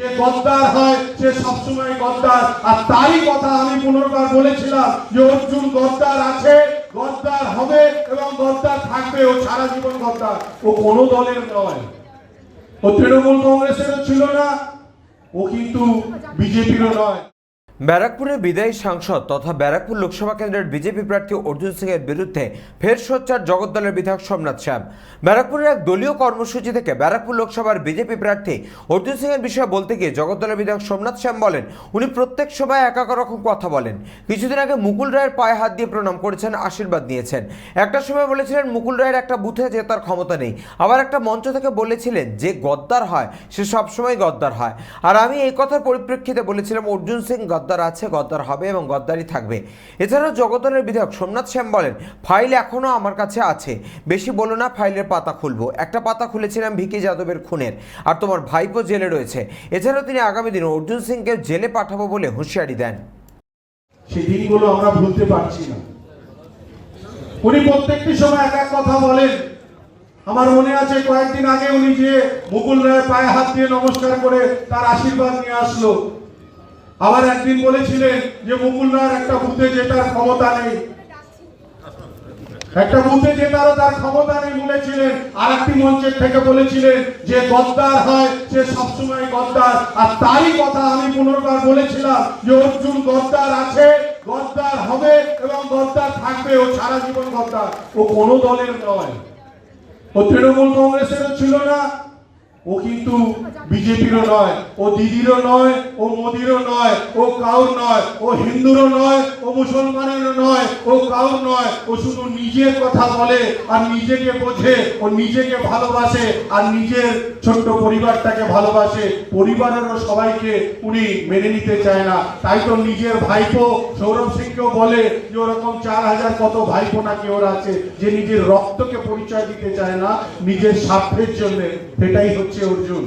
যে গদ্দার হয়, সে সবসময় গদ্দার। আর তারই কথা আমি পুনর্বার বলেছিলাম যে অর্জুন গদ্দার আছে, গদ্দার হবে এবং গদ্দার থাকবে, ও সারা জীবন গদ্দার। ও কোনো দলের নয়। ও তৃণমূল কংগ্রেসেরও ছিল না, ও কিন্তু বিজেপিরও নয়। ব্যারাকপুরের বিদায়ী সাংসদ তথা ব্যারাকপুর লোকসভা কেন্দ্রের বিজেপি প্রার্থী অর্জুন সিং এর বিরুদ্ধে ফের সোচ্চার জগদ্দলের বিধায়ক সোমনাথ শ্যাম। ব্যারাকপুরের এক দলীয় কর্মসূচি থেকে ব্যারাকপুর লোকসভার বিজেপি প্রার্থী অর্জুন সিং এর বিষয়ে বলতে গিয়ে জগদ্দলের বিধায়ক সোমনাথ শ্যাম বলেন, উনি প্রত্যেক সময় এক এক রকম কথা বলেন। কিছুদিন আগে মুকুল রায়ের পায়ে হাত দিয়ে প্রণাম করেছেন, আশীর্বাদ নিয়েছেন। একটা সময় বলেছিলেন মুকুল রায়ের একটা বুথে জেতার ক্ষমতা নেই। আবার একটা মঞ্চ থেকে বলেছিলেন যে গদ্দার হয়, সে সবসময় গদ্দার হয়। আর আমি এই কথার পরিপ্রেক্ষিতে বলেছিলাম, অর্জুন সিং গদ্দার আছে, গদ্দার হবে এবং গদ্দারই থাকবে। এছাড়াও জগদলের বিধায়ক সোমনাথ শ্যাম বলেন, ফাইল এখনও আমার কাছে আছে। বেশি বলো না, ফাইলের পাতা খুলবো। একটা পাতা খুলেছিলাম ভিকি যাদবের খুনের, আর তোমার ভাইপো জেলে রয়েছে। এছাড়াও তিনি আগামী দিনে অর্জুন সিংকে জেলে পাঠাবো বলে হুঁশিয়ারি দেন। সেই দিনগুলো আমরা ভুলতে পারছি না। উনি প্রত্যেকটি সময় এক এক কথা বলেন। আমার মনে আছে, কয়েকদিন আগে উনি যে মুকুল রায়ের পায়ে হাত দিয়ে নমস্কার করে তার আশীর্বাদ নিয়ে আসলো। আবার একদিন বলেছিলেন যে মুকুল রায়ের একটা বুথে জেতার ক্ষমতা নেই। একটা বুথে জেতারও তার ক্ষমতা নেই বলেছিলেন। আর একটি মঞ্চের থেকে বলেছিলেন যে গদ্দার হয়, সে সবসময় গদ্দার। আর তারই কথা আমি পুনর্বার বলেছিলাম যে অর্জুন গদ্দার আছে, গদ্দার হবে এবং গদ্দার থাকবে। ও সারা জীবন গদ্দার। ও কোনো দলের নয়। ও তৃণমূল কংগ্রেসেরও ছিল না ও কিন্তু বিজেপিরও নয়, ও দিদিরও নয়, ও মোদিরও নয়, ও কাউর নয়, ও হিন্দুরও নয়, ও মুসলমানেরও নয়, ও কাউর নয়। ও শুধু নিজের কথা বলে আর নিজেকে বোঝে, ও নিজেকে ভালোবাসে আর নিজের ছোট্ট পরিবারটাকে ভালোবাসে। পরিবারেরও সবাইকে উনি মেনে নিতে চায় না। তাই তো নিজের ভাইপো সৌরভ সিংকেও বলে যে ওরকম চার হাজার কত ভাইপো নাকি ওর আছে, যে নিজের রক্তকে পরিচয় দিতে চায় না, নিজের স্বার্থের জন্য। সেটাই হচ্ছে অর্জুন।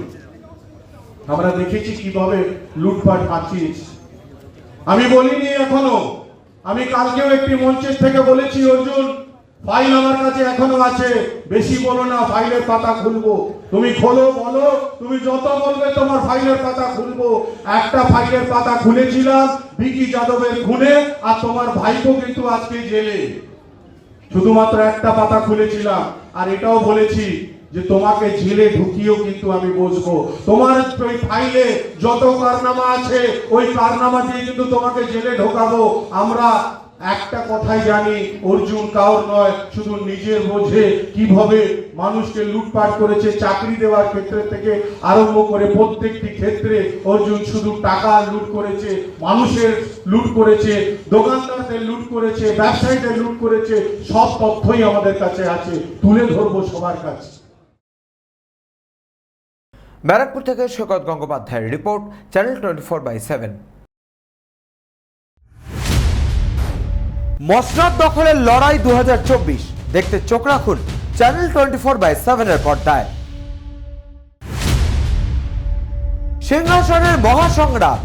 আমরা দেখেছি কীভাবে লুটপাট পাচ্ছিস আমি বলিনি এখনও। আমি কালকেও একটি মঞ্চের থেকে বলেছি, অর্জুন ফাইল আমার কাছে এখনও আছে। বেশি বলো না ফাইলের পাতা খুলবো। তুমি খোলো, বলো। তুমি যত বলবে, তোমার ফাইলের পাতা খুলবো। একটা ফাইলের পাতা খুলেছিলাম বিকি যাদবের খুনে, আর তোমার ভাইপো কিন্তু আজকে জেলে। শুধুমাত্র একটা পাতা খুলেছিলাম, আর এটাও বলেছি যে তোমাকে জেলে ঢুকিয়েও কিন্তু আমি বসবো। তোমার ওই ফাইলে যত কারনামা আছে, ওই কারনামা দিয়ে কিন্তু তোমাকে জেলে ঢোকাবো। আমরা একটা কথাই জানি, অর্জুন কাউর নয়, শুধু নিজের বোঝে কীভাবে মানুষকে লুটপাট করেছে, চাকরি দেওয়ার ক্ষেত্রে থেকে আরম্ভ করে প্রত্যেকটি ক্ষেত্রে অর্জুন শুধু টাকা লুট করেছে, মানুষের লুট করেছে, দোকানদারদের লুট করেছে, ব্যবসায়ীদের লুট করেছে, সব তথ্যই আমাদের কাছে আছে। তুলে ধরবো সবার কাছে। ব্যারাকপুর থেকে সৈকত গঙ্গোপাধ্যায়ের report, channel twenty four by seven. মসনাদ দখলের লড়াই দু হাজার চব্বিশ। দেখতে চোখ রাখুন চ্যানেল টোয়েন্টি ফোর বাই সেভেনের পর্দায়। সিংহাসনের মহাসংগ্রাম